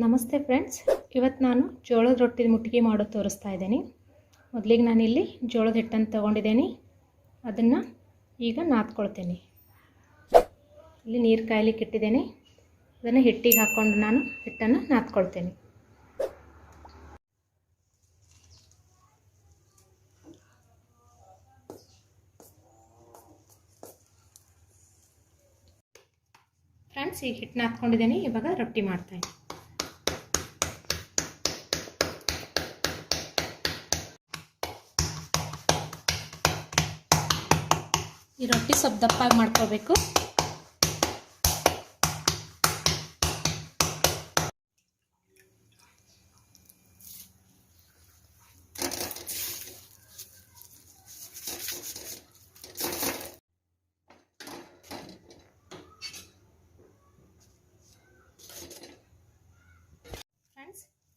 ನಮಸ್ತೆ ಫ್ರೆಂಡ್ಸ್. ಇವತ್ತು ನಾನು ಜೋಳದ ರೊಟ್ಟಿ ಮುಟ್ಟಿಗೆ ಮಾಡೋದು ತೋರಿಸ್ತಾ ಇದ್ದೀನಿ. ಮೊದಲಿಗೆ ನಾನಿಲ್ಲಿ ಜೋಳದ ಹಿಟ್ಟನ್ನು ತೊಗೊಂಡಿದ್ದೀನಿ. ಅದನ್ನು ಈಗ ನಾದ್ಕೊಳ್ತೀನಿ. ಇಲ್ಲಿ ನೀರು ಕಾಯ್ಲಿಕ್ಕೆ ಇಟ್ಟಿದ್ದೀನಿ. ಅದನ್ನು ಹಿಟ್ಟಿಗೆ ಹಾಕ್ಕೊಂಡು ನಾನು ಹಿಟ್ಟನ್ನು ನಾದ್ಕೊಳ್ತೀನಿ. ಫ್ರೆಂಡ್ಸ್ ಈಗ ಹಿಟ್ಟು ನಾದ್ಕೊಂಡಿದ್ದೀನಿ. ಇವಾಗ ರೊಟ್ಟಿ ಮಾಡ್ತಾಯಿದ್ದೀನಿ ಈ ರೊಟ್ಟಿ ಸ್ವಲ್ಪ ದಪ್ಪಾಗಿ ಮಾಡ್ಕೋಬೇಕು.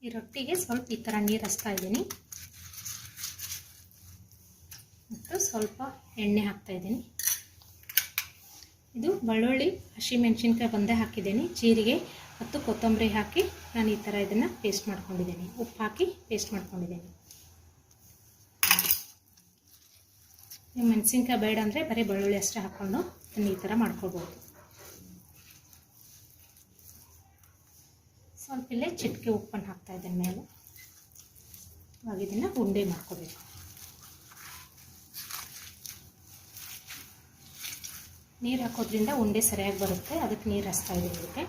ಈ ರೊಟ್ಟಿಗೆ ಸ್ವಲ್ಪ ಈ ಥರ ನೀರು ಹಚ್ತಾ ಇದ್ದೀನಿ. ಮತ್ತು ಸ್ವಲ್ಪ ಎಣ್ಣೆ ಹಾಕ್ತಾ ಇದ್ದೀನಿ. ಇದು ಬೆಳ್ಳುಳ್ಳಿ ಹಸಿಮೆಣಸಿನ್ಕಾಯಿ ಒಂದೇ ಹಾಕಿದ್ದೀನಿ, ಜೀರಿಗೆ ಮತ್ತು ಕೊತ್ತಂಬರಿ ಹಾಕಿ ನಾನು ಈ ಥರ ಇದನ್ನು ಪೇಸ್ಟ್ ಮಾಡ್ಕೊಂಡಿದ್ದೀನಿ. ಉಪ್ಪು ಹಾಕಿ ಪೇಸ್ಟ್ ಮಾಡ್ಕೊಂಡಿದ್ದೀನಿ. ನೀವು ಮೆಣಸಿನ್ಕಾಯಿ ಬೇಡ ಅಂದರೆ ಬರೀ ಬೆಳ್ಳುಳ್ಳಿ ಅಷ್ಟೇ ಹಾಕ್ಕೊಂಡು ಅದನ್ನು ಈ ಥರ ಮಾಡ್ಕೊಳ್ಬೋದು. ಸ್ವಲ್ಪ ಇಲ್ಲೇ ಚಿಟಿಕೆ ಉಪ್ಪನ್ನು ಹಾಕ್ತಾ ಇದ್ದೀನಿ ಮೇಲೆ. ಇವಾಗ ಇದನ್ನು ಉಂಡೆ ಮಾಡ್ಕೋಬೇಕು. ನೀರು ಹಾಕೋದ್ರಿಂದ ಉಂಡೆ ಸರಿಯಾಗಿ ಬರುತ್ತೆ, ಅದಕ್ಕೆ ನೀರು ಹಚ್ತಾ ಇದ್ದೀನಿ ಇದಕ್ಕೆ.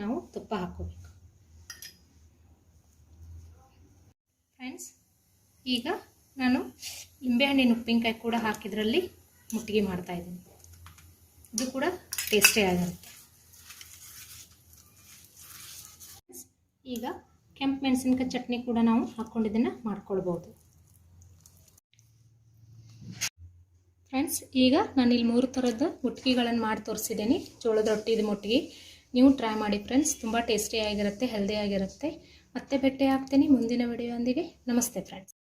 ನಾವು ತುಪ್ಪ ಹಾಕೋಬೇಕು. ಫ್ರೆಂಡ್ಸ್ ಈಗ ನಾನು ಲಿಂಬೆಹಣ್ಣಿನ ಉಪ್ಪಿನಕಾಯಿ ಕೂಡ ಹಾಕಿದ್ರಲ್ಲಿ ಮುಟ್ಟಿಗೆ ಮಾಡ್ತಾ ಇದ್ದೀನಿ. ಇದು ಕೂಡ ಟೇಸ್ಟೇ ಆಗಿರುತ್ತೆ. ಈಗ ಕೆಂಪು ಮೆಣಸಿನ್ಕಾಯಿ ಚಟ್ನಿ ಕೂಡ ನಾವು ಹಾಕ್ಕೊಂಡಿದ್ದನ್ನು ಮಾಡ್ಕೊಳ್ಬೋದು. ಫ್ರೆಂಡ್ಸ್ ಈಗ ನಾನು ಇಲ್ಲಿ ಮೂರು ಥರದ ಮುಟ್ಟಿಗೆಗಳನ್ನು ಮಾಡಿ ತೋರಿಸಿದ್ದೀನಿ. ಜೋಳದ ರೊಟ್ಟಿದ ಮುಟ್ಟಿಗೆ ನೀವು ಟ್ರೈ ಮಾಡಿ ಫ್ರೆಂಡ್ಸ್ ತುಂಬ ಟೇಸ್ಟಿಯಾಗಿರುತ್ತೆ ಹೆಲ್ದಿಯಾಗಿರುತ್ತೆ ಮತ್ತೆ ಭೇಟಿ ಹಾಕ್ತೀನಿ ಮುಂದಿನ ವಿಡಿಯೋಂದಿಗೆ ನಮಸ್ತೆ ಫ್ರೆಂಡ್ಸ್